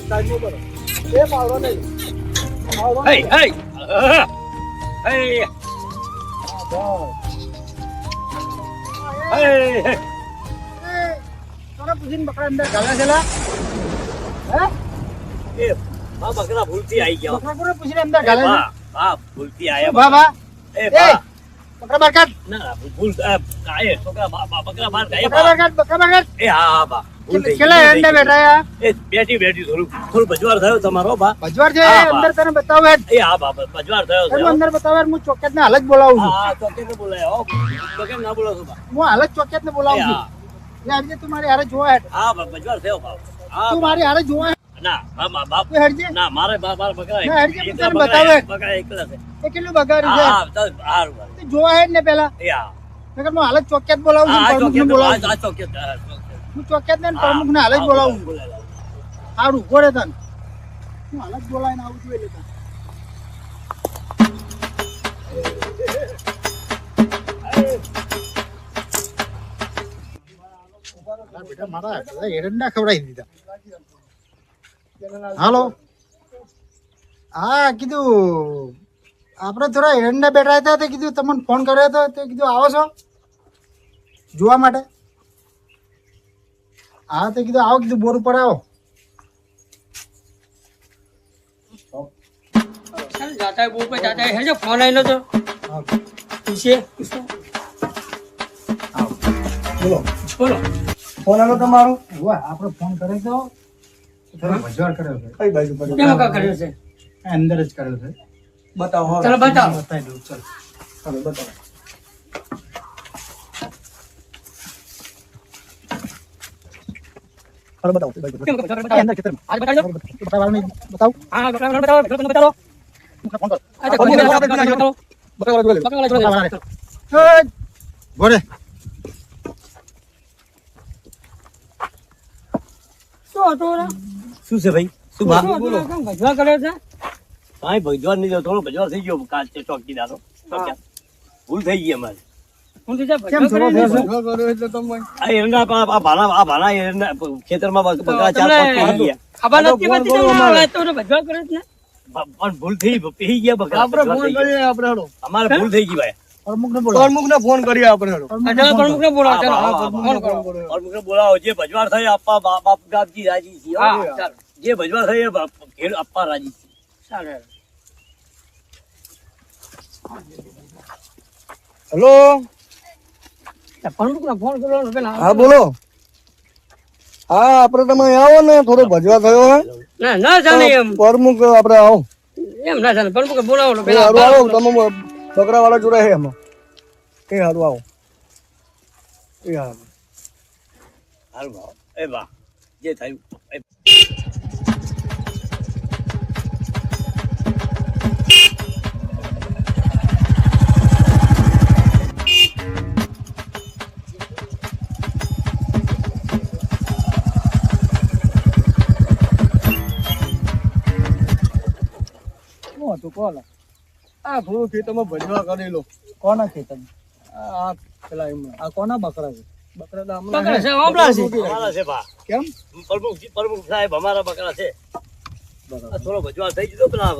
સાઈડમાં કરો એ પાવડો નહીં પાવડો હે. હે હા, હે પૂછીને બકરા અંદર ગાલા છેલા? હે? એ આ બકરા ભૂલથી આવી ગયા બકરા કોને પૂછીને અંદર ગાલે? બા બા ભૂલથી આયા બા, બા. એ બા બકરા બહાર કાઢ. ના ભૂલ આ એ છોકરા બા બા- બકરા માર ગયા બકરા બહાર બા કાઢ, બકરા બહાર કાઢ. એ હા હા બા કેટલા એંડા બેઠા યા? એ બેઠી બેઠી થોડું થોડું ભજવાર થયો તમારો બા. ભજવાર છે? અંદર તને બતાવું એ હા બા બા, ભજવાર થયો છે અંદર બતાવે હું ચોકેટ ને હાલ જ બોલાવું છું. હા તો કેમ બોલાય હો. તો ના બોલો છો બા. હું હાલ જ ચોકેટ ને બોલાવું છું. હા. આજે તું મારી હારે જોવા હેડ હા બા ભજવાર થયો બા. તું મારી હારે જોવા ના બા બા બાપ તું હેડજે. ના મારે બા મારા બકરા ના, હેડજે, તને બતાવે. બકરા એકલા છે. એ કેટલું બગાડ્યું છે? હા તો હારું હારું. જોવા હેડ ને પેલા. એ હા. નકર હું હાલ જ ચોકેટ બોલાવું છું ને બોલાવું છું. હું ચોક્કસ ને પ્રમુખ ને હાલ જ બોલાવું. સારું ઘોડે તને. હું હાલ જ બોલાવીને આવું છું એટલે બેટા મારા એરંડા ખવડાવી દીધા. હાલો. હા કીધું આપણે થોડા એરંડા બેઠા હતા તે કીધું તમને ફોન કર્યો હતો તે કીધું આવો છો? જોવા માટે? હા તો કીધું આવો કીધું બોર ઉપર આવો. જાતા બહુ પર જાતા હેજો ફોન આવેલો તો. હા, આવો. બોલો. બોલો. ફોન આવ્યો તમારો? વાહ આપણો ફોન કર્યો તો ભજવાર કર્યો છે. કઈ બાજુ કેમ કા કર્યો છે? અંદર જ કર્યો છે. બતાવો ચાલો બતાવો. બતાવી દઉં ચાલો. ચાલો બતાવો ચાલો બતાવો કઈ બાજુ કેમ કા બતાવો. બતાવો અંદર ખેતરમાં. આજ બતાડજો બતાવવાનું શું હતું શું છે ભાઈ? શું છે? કાંઈ નહીં થોડો ભજવા થઈ ગયો કાચ ચોકીદાર. ભૂલ થઈ ગઈ અમારી. ભાલા થઈ પી ગયા. ગયા. અમારે ભૂલ થઈ ગઈ ભાઈ. ફોન કરીએ આપણે બોલાવો જે ભજવાર થઈ આપવા બા- બાપ ગાપજી રાજી જે ભજવાર થઈ આપવા રાજી હેલો? ફોન કરો પેલા હા બોલો. હા આપણે તમે આવો ને થોડો ભજવા થયો હે. ના ના જાણે એમ. પ્રમુખ આપણે આવો. એમ ના જાણે પ્રમુખ બોલાવો પેલા. હારું આવો તમે બકરા વાળા જોડે હે એમાં. એ હારું આવો. એ હારું. હારું ભાવ. એ વાહ જે થયું એ હતું કોણ? આ થોડું ખેતરમાં ભજવા કરેલો. કોના ખેતર આ આ પેલા એમના. આ કોના બકરા છે? બકરા તો બકરા છે વાપરા છે. અમારા છે બા. કેમ? પ્રમુખ પ્રમુખ સાહેબ અમારા બકરા છે. થોડો ભજવાર થઈ ગયો પેલા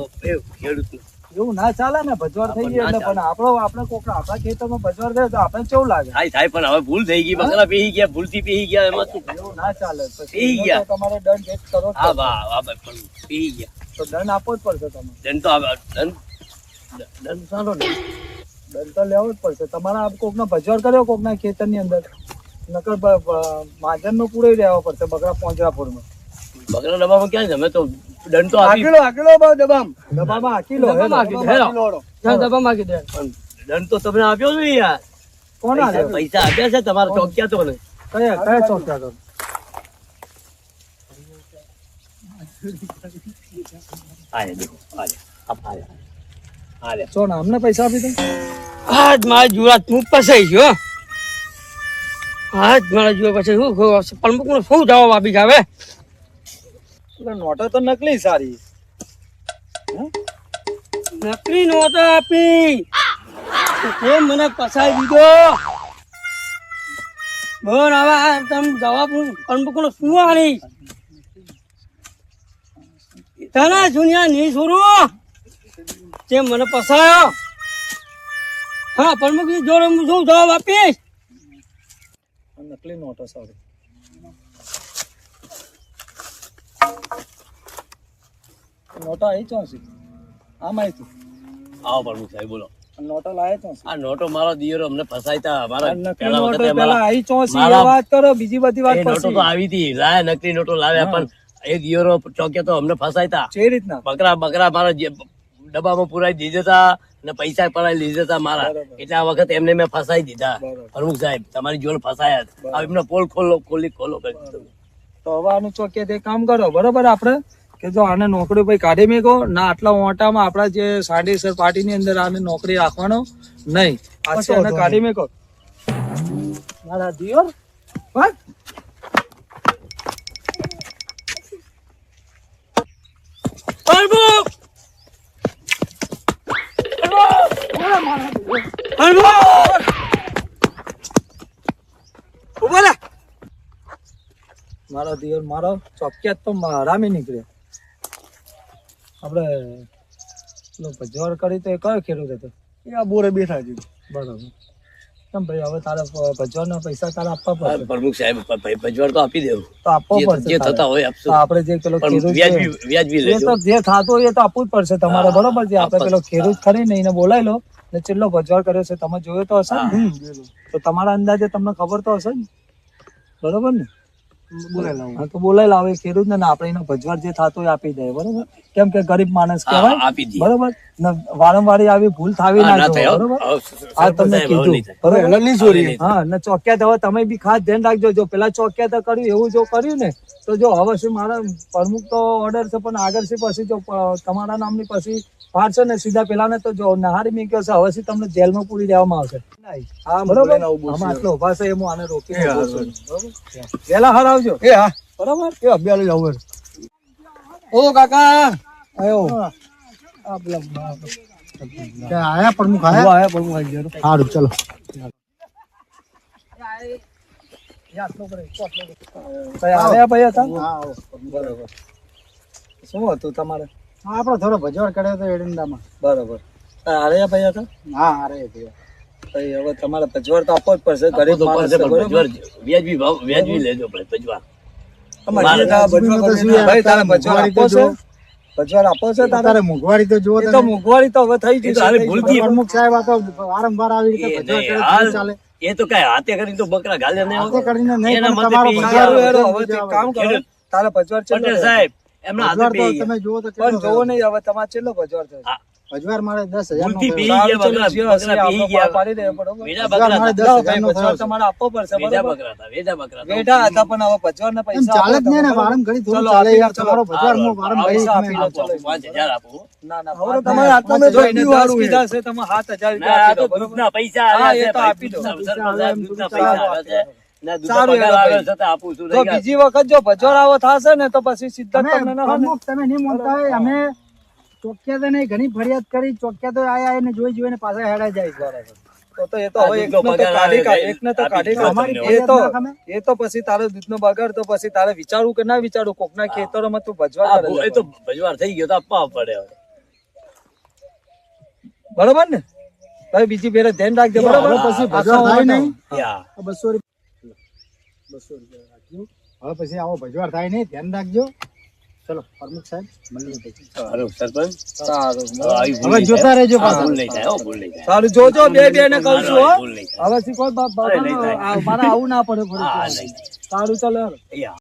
ખેડૂત એવું ના ચાલે ને ભજવાર થઈ ગઈ એટલે પણ આપણો આપણે કોક આપણા ખેતરમાં ભજવાર થયો તો આપણે કેવું લાગે? થાય થાય પણ હવે ભૂલ થઈ ગઈ. બકરા પી ગયા ભૂલથી પી ગયા એમાં શું? એવું ના ચાલે. પી ગયા. તમારે દંડ એક કરો હા. બા પણ પી ગયા. તો દંડ આપવો જ પડશે તમારે દંડ તો દંડ દંડ સારો દંડ તો લેવો જ પડશે. તમારા કોકનો ભજવાર કર્યો કોકના ખેતરની અંદર? નકર માજન નો પૂરો લેવા પડશે બકરા પોંજરાપુરમાં. બકરા ડબ્બામાં ક્યાં જમે તો દંડ તો બા દબામ. ડબ્બામાં ડબ્બામાં દો, હેલો. લોડો. ચાલ દે. દંડ તો તમને આપ્યો નહીં યાર. કોણ પૈસા પૈસા આપ્યા છે તમારા ચોક્યા તો ને કયા કયા ચોક્યા તો? આ લે દેખો આ લે આ આ લે આ લે છો ને અમને પૈસા આપી દો. આજ મારા જુરા તું પસાઈ ગયો આજ મારા જુરા પછી શું પ્રમુખ નો શું જવાબ આપી જાવે નોટો તો નકલી સારી. નકલી નોટો આપી. તે મને પસાઈ દીધો? બોલ હવે તમે જવાબ હું પ્રમુખ નો શું આલી તને જુનિયા નહીં છોડું તે મને પસાયો. હા પ્રમુખ જોડે હું શું જવાબ આપીશ? નકલી નોટો સોરી નોટો આવી ચોસી આમ આવી તું આવો પ્રમુખ સાહેબ બોલો. નોટો લાવે તો આ નોટો મારો દિયરો અમને ફસાયતા મારા નોટો વખતે મારા- આવી ચોસી વાત કરો બીજી બધી વાત નોટો તો આવી હતી. લાયા નકલી નોટો લાવ્યા પણ એ યુરો ચોકે તો અમને ફસાયતા જે રીતના? બકરા બકરા મારા જે ડબ્બામાં પુરાઈ દીધા હતા અને પૈસા પડાવી લીધા હતા મારા. એટલે આ વખત એમને મેં ફસાઈ દીધા. પ્રમુખ સાહેબ તમારી જોડે ફસાયા હવે એમનો પોલ ખોલો ખોલી ખોલો કરી તો હવે આનું ચોકે તે કામ કરો. બરોબર આપણે? કે જો આને નોકરી ભાઈ કાઢી મેકો ના આટલા મોટામાં આપણા જે સાંડેસર પાર્ટીની અંદર આને નોકરી રાખવાનો નહીં. આને કાઢી મેકો. મારા દિયોર હા? પ્રમુખ ઊભો રે. મારો દિયોર મારો ચોક્યાત તો હરામી નીકળ્યો આપણે પેલો ભજવાર કરી તો એ કયો ખેડૂત હતો? એ આ બોરે બેઠા છે. બરોબર. કેમ ભાઈ? હવે તારે ભજવાના પૈસા તારે આપવા પડશે. પ્રમુખ સાહેબ પ- પ- ભજવાડ તો આપી દેવું. તો આપવો પડશે જે થતા હોય આપશું. આપણે જે પેલો ખેડૂત વ્યાજબી વ્યાજબી લેજો. જે થતું હોય એ તો આપવું જ પડશે. તમારે બરોબર છે આપણે પેલો ખેડૂત ખરી ને એને બોલાવી લો. ને ચેટલો ભજવાડ કર્યો છે તમે જોયો તો હશે ને? તો તમારા અંદાજે તમને ખબર તો હશે ને? બરોબર ને? તો બોલાવી લાવે ખેડૂત ને આપણે એનો ભજવાર જે થતો હોય આપી દે બરોબર? કેમ કે ગરીબ માણસ કહેવાય બરોબર? વારંવાર આવી ભૂલ થાવી ના ના થાય જોઈએ બરોબર? હવે આ તમને કીધું બરોબર? નહીં છોડીએ હા ને ચોક્યાત હવે તમે બી ખાસ ધ્યાન રાખજો જો પેલા ચોક્યા તો કર્યું એવું જો કર્યું ને તો જો હવે શું મારા પ્રમુખ તો ઓર્ડર છે પણ આગળ છે પછી જો તમારા નામની પછી પાડશે ને સીધા પેલાને તો જો નહારી મૂક્યો છે હવે તમને જેલમાં પૂરી દેવામાં આવશે? ઓ કાકા! આયો. આયા પ્રમુખ આયા આયા પ્રમુખ આવી ગયો. સારું ચલો. શું હતું તમારે? આપડે થોડો ભજવાર કર્યો હતો એડિંદામાં બરોબર. આર્યા ભાઈ હતા? હા અરે ભાઈ. હવે તમારે ભજવાર તો આપવો જ પડશે ગરીબ માણસ છે, ભજવાડ વ્યાજબી ભાવ વ્યાજબી લેજો ભાઈ ભજવાડ. તમારે જે તારા ભજવાર તો શું યાર, ભાઈ તારે તારે મોંઘવારી તો છે? ભજવાર આપવો છે તારે? તારે મોંઘવારી તો જુઓ તો મોંઘવારી તો હવે થઈ ગઈ તો ભૂલથી પ્રમુખ સાહેબ આ તો વારંવાર આવી રીતે ભજવાર નહીં, કરે હાલ તો ચાલે. એ તો કઈ હાથે કરીને તો બકરા ગાલે નહીં હાથે કરીને નહીં એના મતે તમારો પી ભજવાર સારું ગયા. હેરો હોય, હવે તે કામ કરો તારે ભજવાર ચેટલો પટેલ સાહેબ એમના હાથે ભજવાર તો પી. તમે જુઓ તો પણ જોવો નહીં હવે તમારે છેલ્લો ભજવાર થયો હા, મારે દસ હજાર ચલો. તમારે આપવો પડશે. વેઢા હતા પણ હવે પૈસા જ ને વારમ ઘડી થોડું ચાલે આપી યાર તમારો. ભજવાર હું વારમ ઘડી. પાંચ હજાર આપો ના ના હવે તમારે આટલા મેં જો તો એને પીવું દસ કીધા છે તમે સાત હજાર રૂપિયા આ આપી તો દો, પૈસા આપી. પૈસા બીજી વખત જો ભજવાર આવો થશે ને તો પછી. પ્રમુખ તમે નહીં માનતા અમે ચોક્યા તો નહીં ઘણી ફરિયાદ કરી ચોક્યા તો આયા એને ને જોઈ જોઈને પાછા હેડા જાય તો તો એ તો હવે દૂધનો એકને તો પગાર કાઢી આવે એકને તો આપી કાઢી દીધો કાઢ. તમને. એ તો એ તો પછી તારો દૂધનો બગાડ તો પછી તારે વિચારવું કે ના વિચારવું કોકના ખેતરોમાં તું ભજવા આ કરે ભૂ- છે. એ તો ભજવાર થઈ ગયો તો આપવા પડે હવે. બરોબર ને ભાઈ બીજી ફેરે ધ્યાન રાખજો બરોબર પછી ભજવા થાય. નહીં. બસો રૂપિયા બસો રૂપિયા રાખજો હવે પછી આવો ભજવાર થાય નહીં ધ્યાન રાખજો ચલો પ્રમુખ સાહેબ મળીએ સારું, સરપંચ સારું હવે જોતા. રહેજો ભૂલ નહીં થાય, હો, ભૂલ નહીં થાય. સારું જોજો બે બે ને કહું છું. હવે શીખો બાપ બાપ મારે આવું ના પડે. સારું ચાલો.